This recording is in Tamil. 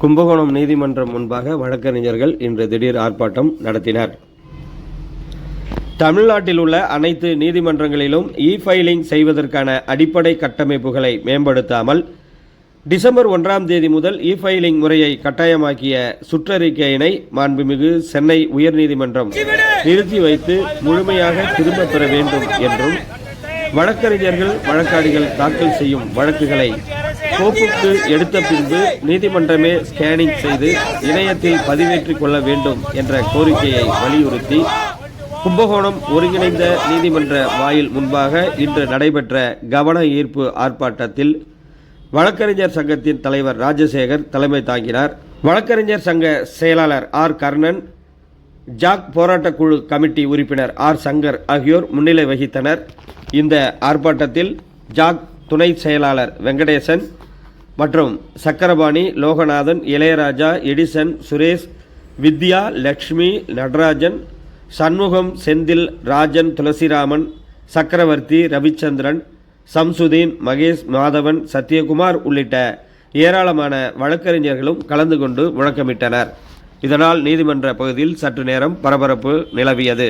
கும்பகோணம் நீதிமன்றம் முன்பாக வழக்கறிஞர்கள் இன்று திடீர் ஆர்ப்பாட்டம் நடத்தினர். தமிழ்நாட்டில் உள்ள அனைத்து நீதிமன்றங்களிலும் இ ஃபைலிங் செய்வதற்கான அடிப்படை கட்டமைப்புகளை மேம்படுத்தாமல் டிசம்பர் ஒன்றாம் தேதி முதல் இ ஃபைலிங் முறையை கட்டாயமாக்கிய சுற்றறிக்கையினை மாண்புமிகு சென்னை உயர்நீதிமன்றம் நிறுத்தி வைத்து முழுமையாக திரும்பப் பெற வேண்டும் என்றும் வழக்கறிஞர்கள் வழக்காடிகள் தாக்கல் செய்யும் வழக்குகளை கோப்புக்கு எடுத்த பின்பு நீதிமன்றமே ஸ்கேனிங் செய்து இணையத்தில் பதிவேற்றிக் கொள்ள வேண்டும் என்ற கோரிக்கையை வலியுறுத்தி கும்பகோணம் ஒருங்கிணைந்த நீதிமன்ற வாயில் முன்பாக இன்று நடைபெற்ற கவன ஈர்ப்பு ஆர்ப்பாட்டத்தில் வழக்கறிஞர் சங்கத்தின் தலைவர் ராஜசேகர் தலைமை தாங்கினார். வழக்கறிஞர் சங்க செயலாளர் ஆர் கர்ணன் ஜாக் போராட்டக் குழு கமிட்டி உறுப்பினர் ஆர் சங்கர் ஆகியோர் முன்னிலை வகித்தனர். இந்த ஆர்ப்பாட்டத்தில் ஜாக் துணை செயலாளர் வெங்கடேசன் மற்றும் சக்கரபாணி லோகநாதன் இளையராஜா எடிசன் சுரேஷ் வித்யா லக்ஷ்மி நடராஜன் சண்முகம் செந்தில் ராஜன் துளசிராமன் சக்கரவர்த்தி ரவிச்சந்திரன் சம்சுதீன் மகேஷ் மாதவன் சத்யகுமார் உள்ளிட்ட ஏராளமான வழக்கறிஞர்களும் கலந்து கொண்டு முழக்கமிட்டனர். இதனால் நீதிமன்ற பகுதியில் சற்று நேரம் பரபரப்பு நிலவியது.